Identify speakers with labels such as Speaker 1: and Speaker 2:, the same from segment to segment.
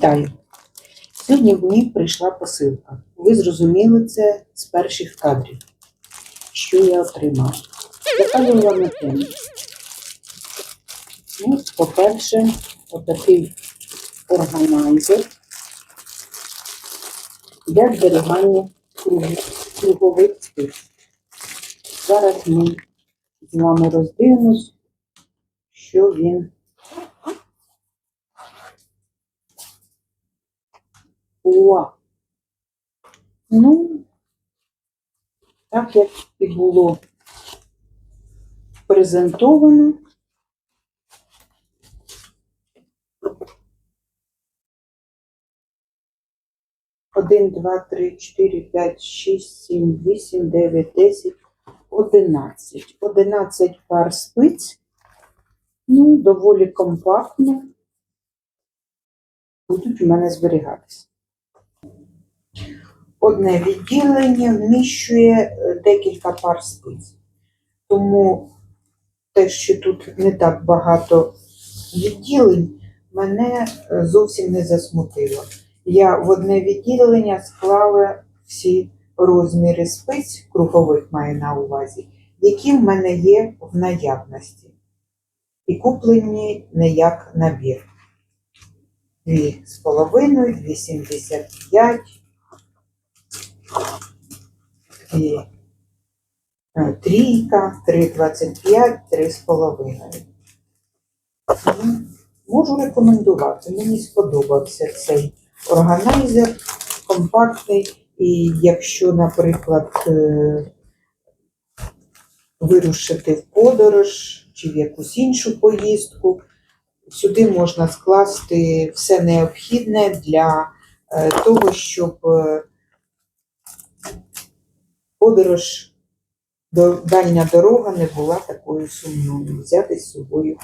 Speaker 1: Вітаю! Сьогодні мені прийшла посилка. Ви зрозуміли це з перших кадрів, що я отримала. Заказую вам на тему. Ну, по-перше, отакий органайзер для зберігання кругових спиць. Зараз ми з вами роздивимось, що він О! Ну, так як і було презентовано. Один, два, три, чотири, п'ять, шість, сім, вісім, дев'ять, десять, одинадцять. Одинадцять пар спиць. Ну, доволі компактно. Будуть у мене зберігатися. Одне відділення вміщує е, декілька пар спиць. Тому те, що тут не так багато відділень, мене е, зовсім не засмутило. Я в одне відділення склала всі розміри спиць, кругових маю на увазі, які в мене є в наявності. І куплені не як набір. Дві з половиною, 2,75 і е, трійка, 3,25, 3,5. Ну, Можу рекомендувати. Мені сподобався цей органайзер, компактний. І якщо, наприклад, е, вирушити в подорож чи в якусь іншу поїздку, сюди можна скласти все необхідне для е, того, щоб подорож до дальня дорога не була такою сумною. Взяти з собою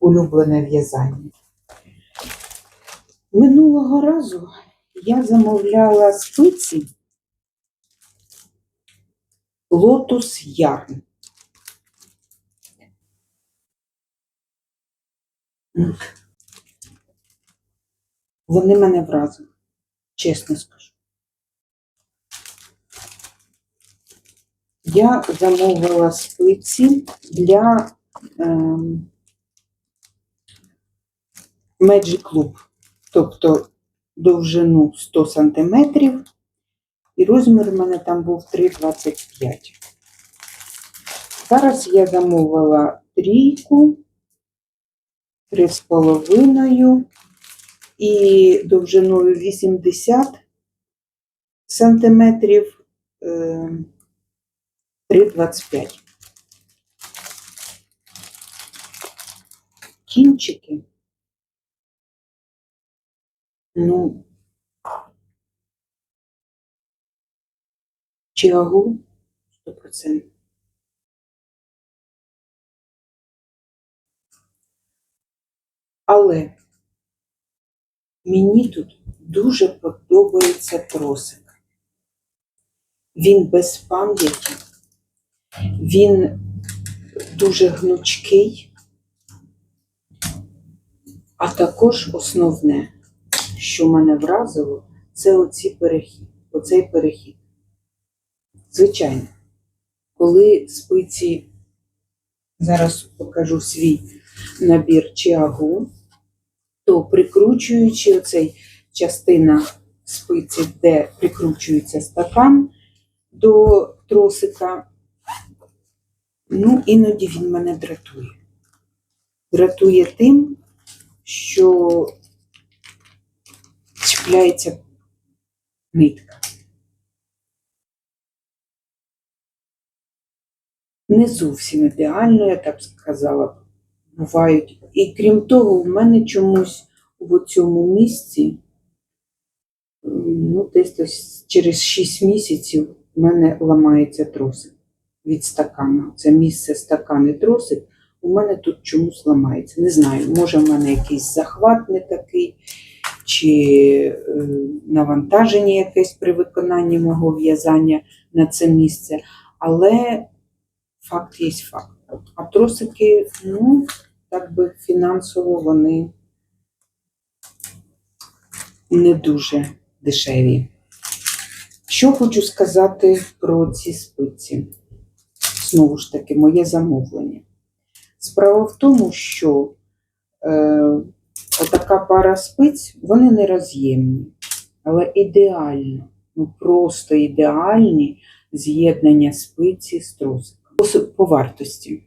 Speaker 1: улюблене в'язання. Минулого разу я замовляла спиці Lotus Yarn. Вони мене вразили, чесно скажу. Я замовила спиці для ем, Magic Club, тобто довжину 100 см, і розмір у мене там був 3,25. Зараз я замовила трійку, 3,5 і довжиною 80 сантиметрів е, 3,25. Кінчики. Ну, чиагу 100%. Але мені тут дуже подобається тросик. Він без пам'яті, він дуже гнучкий, а також основне, що мене вразило, це оці перехід, оцей перехід. Звичайно, коли спиці, зараз покажу свій набір чиагу, то прикручуючи оцей частина спиці, де прикручується стакан до тросика, ну, іноді він мене дратує. Дратує тим, що чіпляється нитка. Не зовсім ідеально, я так сказала, бувають. І крім того, в мене чомусь в цьому місці, ну, десь через 6 місяців в мене ламається тросик від стакана. Це місце стакан і тросик. У мене тут чомусь ламається. Не знаю, може в мене якийсь захват не такий, чи е, навантаження якесь при виконанні мого в'язання на це місце. Але факт є факт. А тросики, ну, так би фінансово вони не дуже дешеві. Що хочу сказати про ці спиці? Знову ж таки, моє замовлення. Справа в тому, що е, отака пара спиць, вони не роз'ємні, але ідеально, ну просто ідеальні з'єднання спиці з тросиком. По, вартості.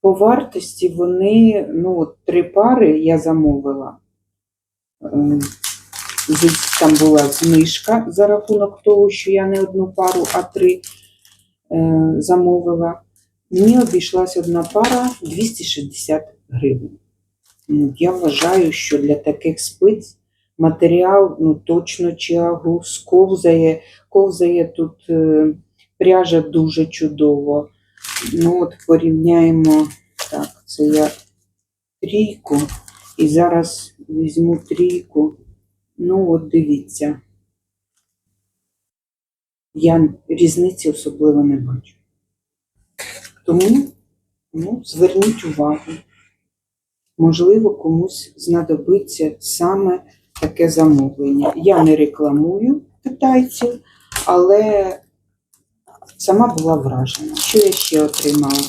Speaker 1: По вартості вони, ну, от три пари я замовила. Е, Там була знижка за рахунок того, що я не одну пару, а три замовила. Мені обійшлась одна пара 260 гривень. Ну, Я вважаю, що для таких спиць матеріал ну, точно чагу сковзає, ковзає тут е, пряжа дуже чудово. Ну, от порівняємо так, це я трійку, і зараз візьму трійку. Ну, от дивіться. Я різниці особливо не бачу. Тому ну, зверніть увагу. Можливо, комусь знадобиться саме таке замовлення. Я не рекламую китайців, але сама була вражена. Що я ще отримала?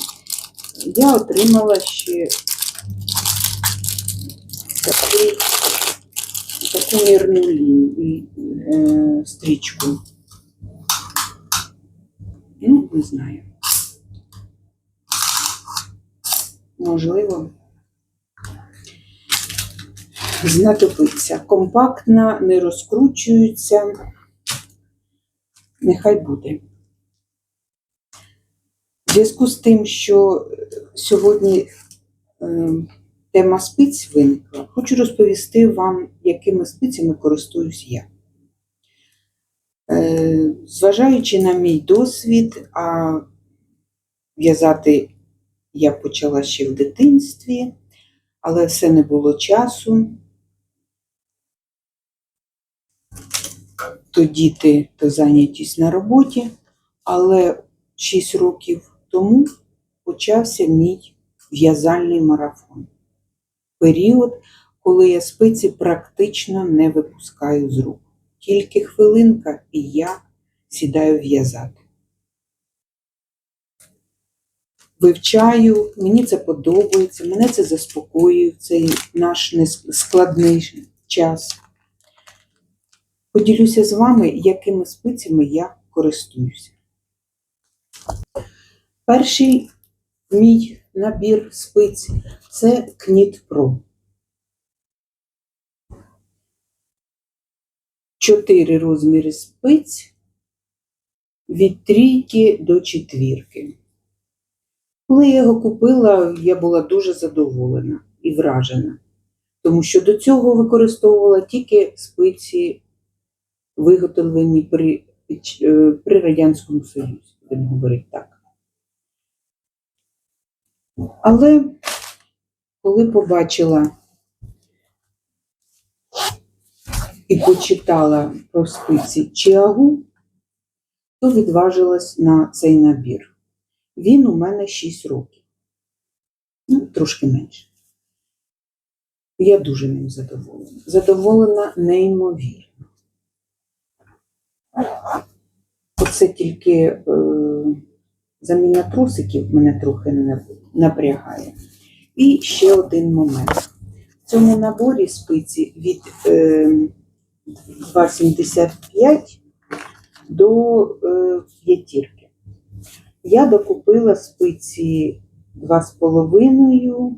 Speaker 1: Я отримала ще таку мірну лінію, е, стрічку. Ну, не знаю. Можливо, знадобиться. Компактна, не розкручується. Нехай буде. В зв'язку з тим, що сьогодні е, тема спиць виникла, хочу розповісти вам, якими спицями користуюсь я. Е, Зважаючи на мій досвід, а в'язати я почала ще в дитинстві, але все не було часу. То діти, то зайнятість на роботі, але 6 років тому почався мій в'язальний марафон. Період, коли я спиці практично не випускаю з рук. Тільки хвилинка і я сідаю в'язати. Вивчаю, мені це подобається, мене це заспокоює в цей наш складний час. Поділюся з вами, якими спицями я користуюся. Перший мій набір спиць це Кніт Про. Чотири розміри спиць від трійки до четвірки. Коли я його купила, я була дуже задоволена і вражена, тому що до цього використовувала тільки спиці, виготовлені при е, при Радянському Союзі, будемо говорити так. Але коли побачила і почитала про спиці Чиагу, то відважилась на цей набір. Він у мене 6 років. Ну, трошки менше. Я дуже ним задоволена. Задоволена неймовірно. Оце тільки е, заміна трусиків мене трохи напрягає. І ще один момент. В цьому наборі спиці від е, 2,75 до е, п'ятірки. Я докупила спиці 2,5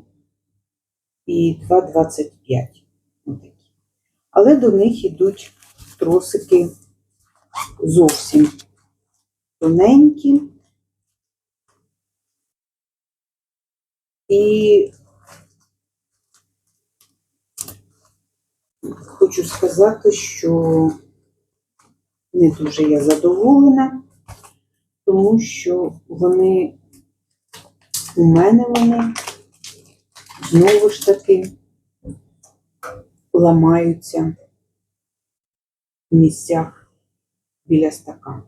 Speaker 1: і 2,25. Отакі. Але до них йдуть тросики зовсім тоненькі. І хочу сказати, що не дуже я задоволена, тому що вони у мене вони знову ж таки ламаються в місцях біля стакану.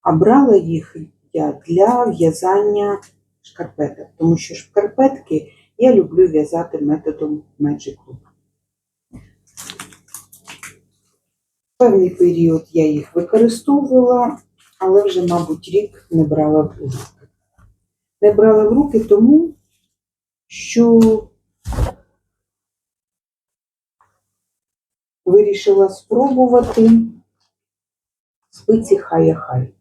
Speaker 1: А брала їх я для в'язання шкарпеток, тому що шкарпетки я люблю в'язати методом Magic Loop. Певний період я їх використовувала, але вже, мабуть, рік не брала в руки. Не брала в руки тому, що вирішила спробувати спиці хай-хай.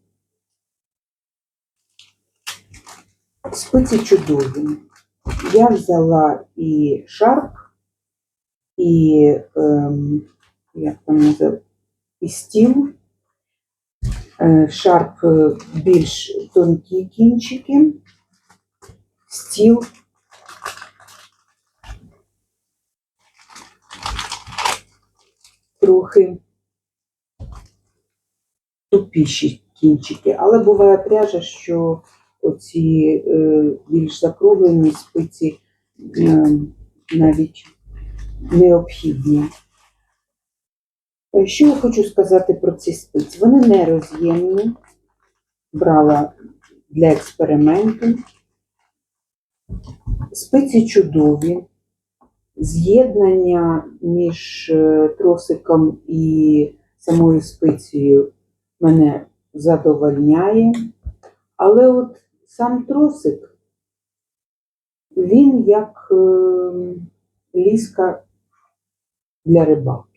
Speaker 1: Спиці чудові. Я взяла і шарп, і ем, як там називається, і стіл. Е, Шарп е, більш тонкі кінчики, стіл трохи тупіші кінчики, але буває пряжа, що оці е, більш закруглені спиці е, навіть необхідні. Що я хочу сказати про ці спиці? Вони не роз'ємні, брала для експерименту. Спиці чудові. З'єднання між е, тросиком і самою спицею мене задовольняє. Але от сам тросик, він як е, ліска для рибалки.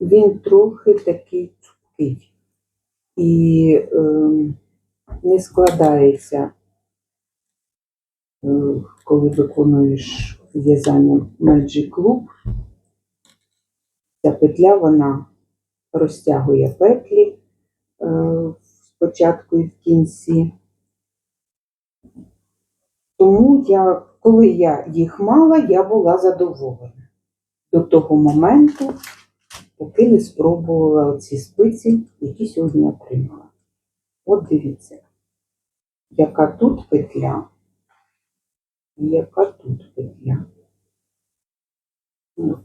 Speaker 1: Він трохи такий цупкий і е, не складається, е, коли виконуєш в'язання Magic Loop. Ця петля вона розтягує петлі е, спочатку і в кінці. Тому я, коли я їх мала, я була задоволена до того моменту, поки не спробувала ці спиці, які сьогодні отримала. От дивіться, яка тут петля, і яка тут петля. От.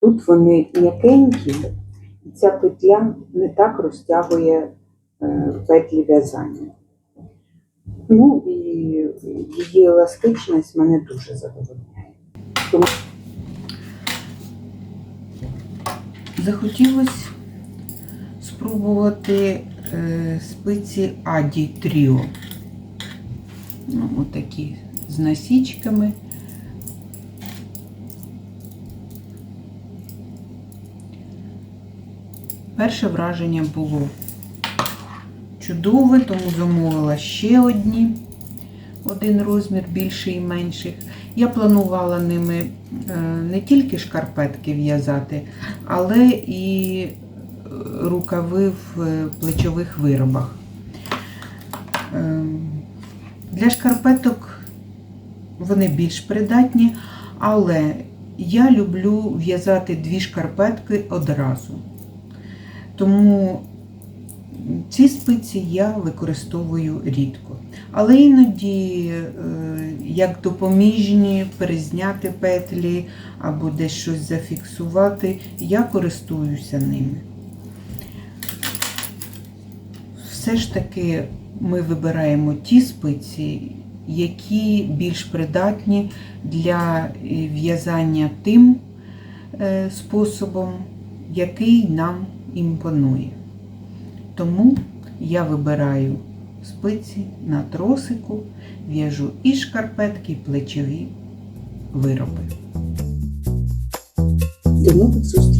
Speaker 1: Тут вони м'якенькі, і ця петля не так розтягує е, петлі в'язання. Ну і її еластичність мене дуже задовольняє. Тому захотілося спробувати е, спиці Аді Тріо. Ну, отакі з насічками. Перше враження було чудове, тому замовила ще одні, один розмір більший і менших. Я планувала ними е, не тільки шкарпетки в'язати, але і е, рукави в е, плечових виробах. Для шкарпеток вони більш придатні, але я люблю в'язати дві шкарпетки одразу. Тому ці спиці я використовую рідко. Але іноді, е, як допоміжні, перезняти петлі або десь щось зафіксувати, я користуюся ними. Все ж таки ми вибираємо ті спиці, які більш придатні для в'язання тим е, способом, який нам імпонує. Тому я вибираю спиці на тросику, в'яжу і шкарпетки, і плечові вироби. До нових зустрічей!